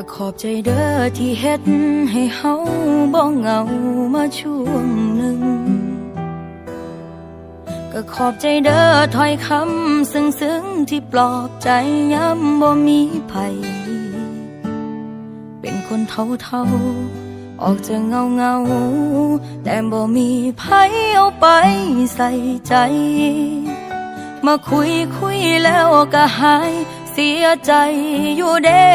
็ขอบใจเด้อที่เฮ็ดให้เฮาบ่เหงามาช่วงหนึ่ง ก็ขอบใจเด้อถ้อยคำซึ้งๆที่ปลอบใจย้ำบ่มีภัยเป็นคนเท่าๆออกจะเงาเงา แต่บ่มีภัยเอาไปใส่ใจ มาคุยคุยแล้วก็หาย เสียใจอยู่เด้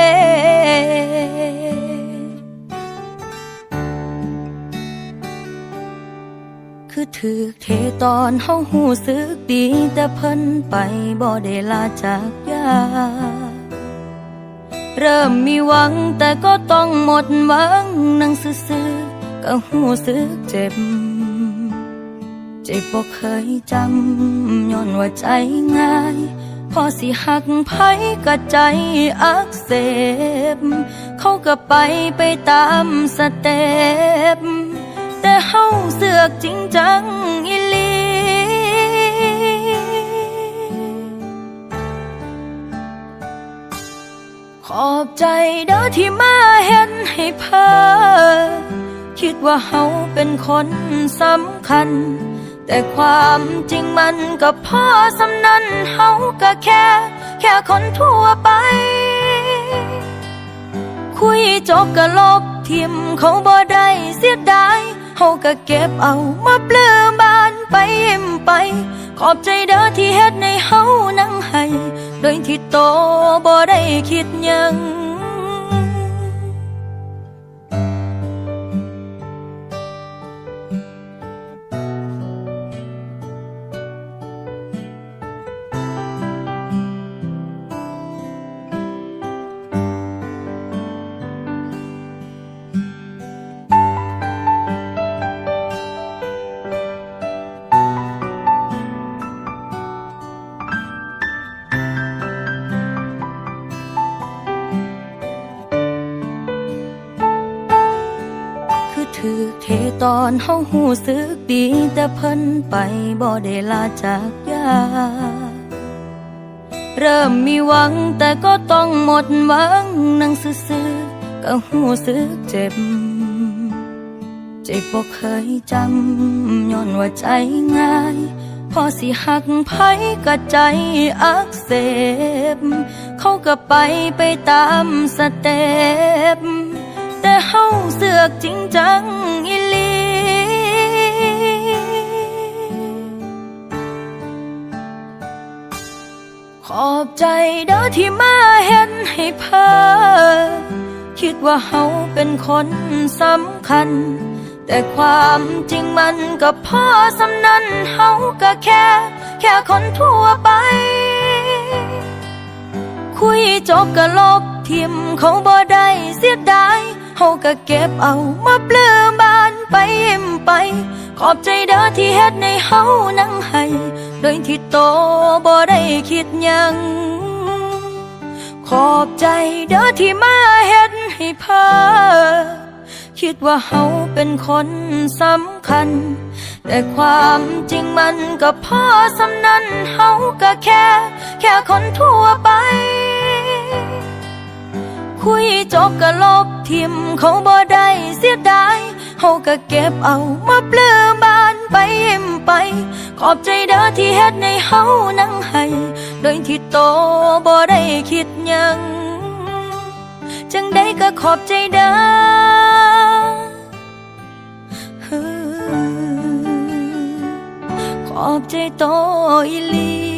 คือถือเทตอนเฮาหูสึกดี แต่เพิ่นไปบ่ได้ลาจากยา เริ่มมีหวังแต่ก็ต้องหมดหวังนั่งซื่อๆก็หูสึกเจ็บ เจ็บบ่เคยจำย้อนว่าใจง่าย พอสิหักไผก็ใจอักเสบ เขาก็ไปไปตามสเต็ปแต่เฮาเสือกจริงจังอีลี ขอบใจเด้อที่มาเห็นให้เพอคิดว่าเฮาเป็นคนสำคัญ แต่ความจริงมันก็พอสำนันเฮาก็แค่ แค่คนทั่วไป คุยจบก็ลบทิมเขาบ่ได้เสียดายเฮาก็เก็บเอามาปลื้มบานไปยิ้มไป ขอบใจเด้อที่เฮ็ดในเฮานั่งให้ โดยที่โตบ่ได้คิดยัง ถือเทตอนเฮาหูสึกดี แต่เพิ่นไปบ่ได้ลาจากยา เริ่มมีหวังแต่ก็ต้องหมดหวังนั่งซื่อๆก็หูสึกเจ็บ เจ็บบ่เคยจำย้อนว่าใจง่ายพอสิหักไผก็ใจอักเสบ เขาก็ไปไปตามสเต็ป แต่เฮาเสือกจริงจังอีหลีขอบใจเด้อที่มาเห็นให้เพอคิดว่าเฮาเป็นคนสำคัญ แต่ความจริงมันก็พอสำนันเฮาก็แค่ แค่คนทั่วไป คุยจบก็ลบทิมเขาบ่ได้เสียดาย เฮาก็เก็บเอามาปลื้มบานไปยิ้มไป ขอบใจเด้อที่เฮ็ดในเฮานั่งให้โดยที่โตบ่ได้คิดยัง ขอบใจเด้อที่มาเฮ็ดให้เพอคิดว่าเฮาเป็นคนสำคัญ แต่ความจริงมันก็พอสำนันเฮาก็แค่ แค่คนทั่วไป คุยจบก็ลบทิมเขาบ่ได้เสียดายเฮาก็เก็บเอามาปลื้มบานไปยิ้มไป ขอบใจเด้อที่เฮ็ดในเฮานั่งให้โดยที่โตบ่ได้คิดยัง จังได้ก็ขอบใจเด้อขอบใจโตอีลี